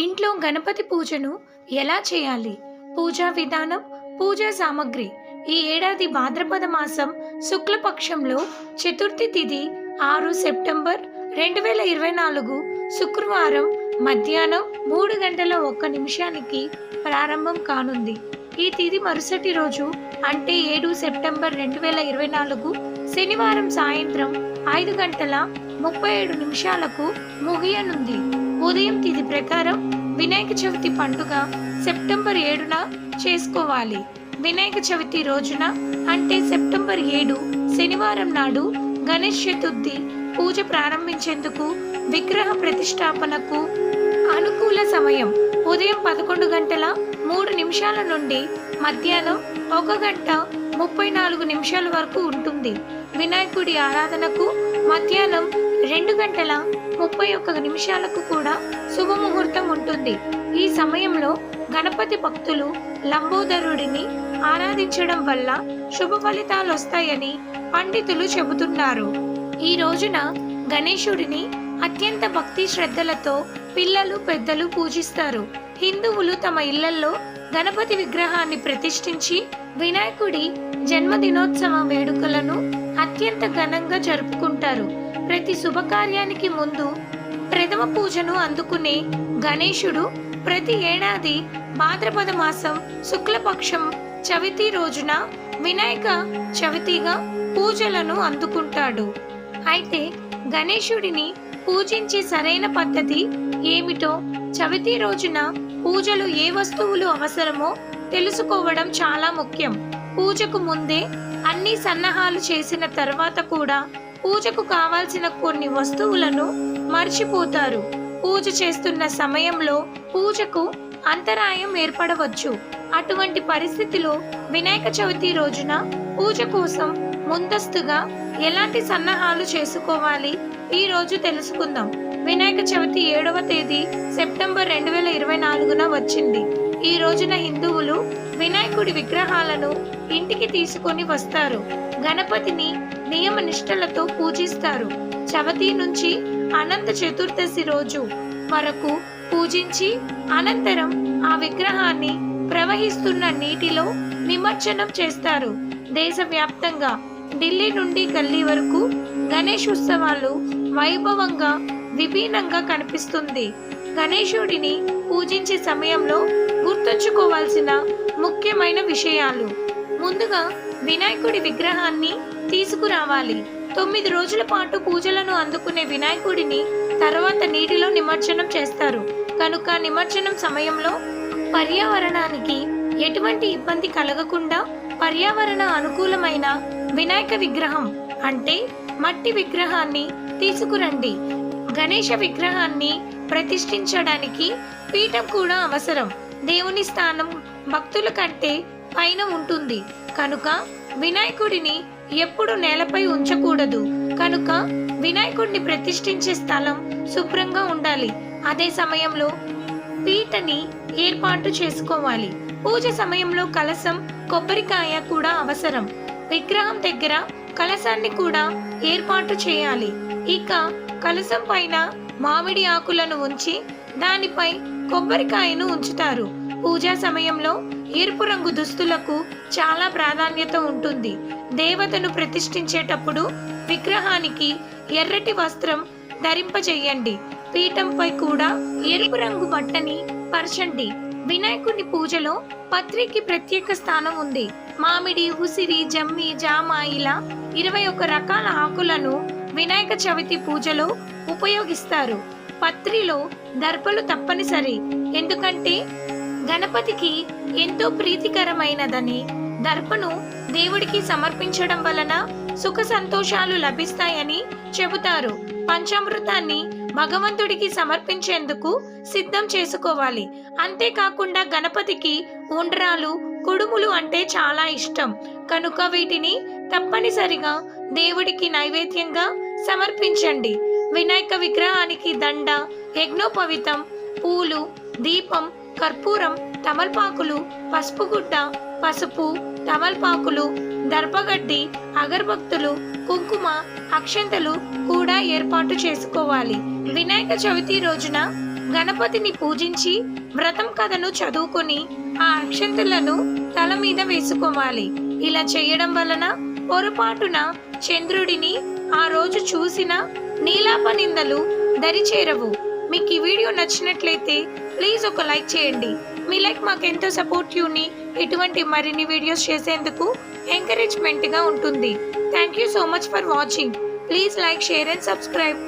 ఇంట్లో గణపతి పూజను ఎలా చేయాలి? పూజా విధానం పూజా సామగ్రి. ఈ ఏడాది భాద్రపద మాసం శుక్లపక్షంలో చతుర్థి తిథి ఆరు సెప్టెంబర్ రెండు వేల ఇరవై నాలుగు శుక్రవారం మధ్యాహ్నం మూడు గంటల ఒక్క నిమిషానికి ప్రారంభం కానుంది. ఈ తిథి మరుసటి రోజు అంటే ఏడు సెప్టెంబర్ రెండు వేల ఇరవై నాలుగు శనివారం సాయంత్రం ఐదు గంటల ముప్పై ఏడు నిమిషాలకు ముగియనుంది. ఉదయం తిథి ప్రకారం వినాయక చవితి పండుగ సెప్టెంబర్ ఏడున చేసుకోవాలి. వినాయక చవితి రోజున అంటే సెప్టెంబర్ ఏడు శనివారం నాడు గణేష్ చతుర్థి పూజ ప్రారంభించేందుకు విగ్రహ ప్రతిష్టాపనకు అనుకూల సమయం ఉదయం పదకొండు గంటల మూడు నిమిషాల నుండి మధ్యాహ్నం ఒక గంట ముప్పై నాలుగు నిమిషాల వరకు ఉంటుంది. వినాయకుడి ఆరాధనకు మధ్యాహ్నం రెండు గంటల ముప్పై ఒక్క నిమిషాలకు కూడా శుభముహూర్తం ఉంటుంది. ఈ సమయంలో గణపతి భక్తులు లంబోదరుడిని ఆరాధించడం వల్ల శుభ ఫలితాలు వస్తాయని పండితులు చెబుతున్నారు. ఈ రోజున గణేశుడిని అత్యంత భక్తి శ్రద్ధలతో పిల్లలు పెద్దలు పూజిస్తారు. హిందువులు తమ ఇళ్ళలో గణపతి విగ్రహాన్ని ప్రతిష్ఠించి వినాయకుడి జన్మదినోత్సవ వేడుకలను అత్యంత ఘనంగా జరుపుకుంటారు. ప్రతి శుభకార్యానికి ముందు ప్రథమ పూజను అందుకునే గణేశుడు ప్రతి ఏడాది భాద్రపద మాసం శుక్లపక్షం చవితి రోజున వినాయక చవితిగా పూజలను అందుకుంటాడు. అయితే గణేశుడిని పూజించే సరైన పద్ధతి ఏమిటో చవితి రోజున పూజలు ఏ వస్తువులు అవసరమో తెలుసుకోవడం చాలా ముఖ్యం. పూజకు ముందే అన్ని సన్నాహాలు చేసిన తర్వాత కూడా పూజకు కావాల్సిన కొన్ని వస్తువులను మర్చిపోతారు. పూజ చేస్తున్న సమయంలో పూజకు అంతరాయం ఏర్పడవచ్చు. అటువంటి పరిస్థితిలో వినాయక చవితి రోజున పూజ కోసం ముందస్తుగా ఎలాంటి సన్నాహాలు చేసుకోవాలి? ఈ రోజు తెలుసుకుందాం. వినాయక చవితి ఏడవ తేదీ సెప్టెంబర్ రెండు వేల ఇరవై నాలుగున వచ్చింది. ఈ రోజున హిందువులు వినాయకుడి విగ్రహాలను ఇంటికి తీసుకొని వస్తారు. గణపతిని నియమ నిష్టలతో పూజిస్తారు. చవితి నుంచి అనంత చతుర్దశి రోజు వరకు పూజించి అనంతరం ఆ విగ్రహాన్ని ప్రవహిస్తున్న నీటిలో నిమజ్జనం చేస్తారు. దేశవ్యాప్తంగా ఢిల్లీ నుండి గల్లీ వరకు గణేష్ ఉత్సవాలు వైభవంగా విభిన్నంగా కనిపిస్తుంది. గణేశుడిని పూజించే సమయంలో గుర్తుంచుకోవాల్సిన ముఖ్యమైన విషయాలు. ముందుగా వినాయకుడి విగ్రహాన్ని తీసుకురావాలి. తొమ్మిది రోజుల పాటు పూజలను అందుకునే వినాయకుడిని తర్వాత నీటిలో నిమజ్జనం చేస్తారు. కనుక నిమజ్జనం సమయంలో పర్యావరణానికి ఎటువంటి ఇబ్బంది కలగకుండా పర్యావరణ అనుకూలమైన వినాయక విగ్రహం అంటే మట్టి విగ్రహాన్ని తీసుకురండి. గణేష విగ్రహాన్ని ప్రతిష్ఠించడానికి పీఠం కూడా అవసరం. దేవుని స్థానం భక్తుల కంటే పైన ఉంటుంది. కనుక వినాయకుడిని ఎప్పుడు నేలపై ఉంచకూడదు. కనుక వినాయకుడిని ప్రతిష్ఠించే స్థలం శుభ్రంగా ఉండాలి. అదే సమయంలో పీటని ఏర్పాటు చేసుకోవాలి. పూజ సమయంలో కలసం కొబ్బరికాయ కూడా అవసరం. విగ్రహం దగ్గర కలసాన్ని కూడా ఏర్పాటు చేయాలి. ఇక కలసం పైన మామిడి ఆకులను ఉంచి దానిపై కొబ్బరికాయను ఉంచుతారు. పూజా సమయంలో ఎరుపు రంగు దుస్తులకు చాలా ప్రాధాన్యత ఉంటుంది. దేవతను ప్రతిష్ఠించేటప్పుడు విగ్రహానికి ఎర్రటి వస్త్రం ధరింపజేయండి. పీఠంపై కూడా ఎరుపు రంగు బట్టని పరచండి. వినాయకుని పూజలో పత్రికి ప్రత్యేక స్థానం ఉంది. మామిడి ఉసిరి జమ్మి జామ ఇలా ఇరవై ఒక రకాల ఆకులను వినాయక చవితి పూజలో ఉపయోగిస్తారు. పత్రిలో దర్పలు తప్పనిసరి. ఎందుకంటే గణపతికి ఎంతో ప్రీతికరమైనదని దర్పను దేవుడికి సమర్పించడం వలన సుఖ సంతోషాలు లభిస్తాయని చెబుతారు. పంచామృతాన్ని భగవంతుడికి సమర్పించేందుకు సిద్ధం చేసుకోవాలి. అంతేకాకుండా గణపతికి ఉండ్రాలు కుడుములు అంటే చాలా ఇష్టం. కనుక వీటిని తప్పనిసరిగా దేవుడికి నైవేద్యంగా సమర్పించండి. వినాయక విగ్రహానికి దండ యజ్ఞోపవితం పూలు దీపం కర్పూరం తమల్పాకులు పసుపు గుడ్డ పసుపు తమల్పాకులు దర్భగడ్డి అగర్భక్తులు కుంకుమ అక్షంతలు కూడా ఏర్పాటు చేసుకోవాలి. వినాయక చవితి రోజున గణపతిని పూజించి వ్రతం కథను చదువుకొని ఆ అక్షంతులను తల మీద వేసుకోవాలి. ఇలా చేయడం వలన పొరపాటున చంద్రుడిని ఆ రోజు చూసిన నీలాప నిందలు దరిచేరవు. మీకు ఈ వీడియో నచ్చినట్లయితే ప్లీజ్ ఒక లైక్ చేయండి. మీ లైక్ మాకు ఎంతో సపోర్టివ్ని ఇటువంటి మరిన్ని వీడియోస్ చేసేందుకు ఎంకరేజ్మెంట్గా ఉంటుంది. Thank you so much for watching. Please like share and subscribe.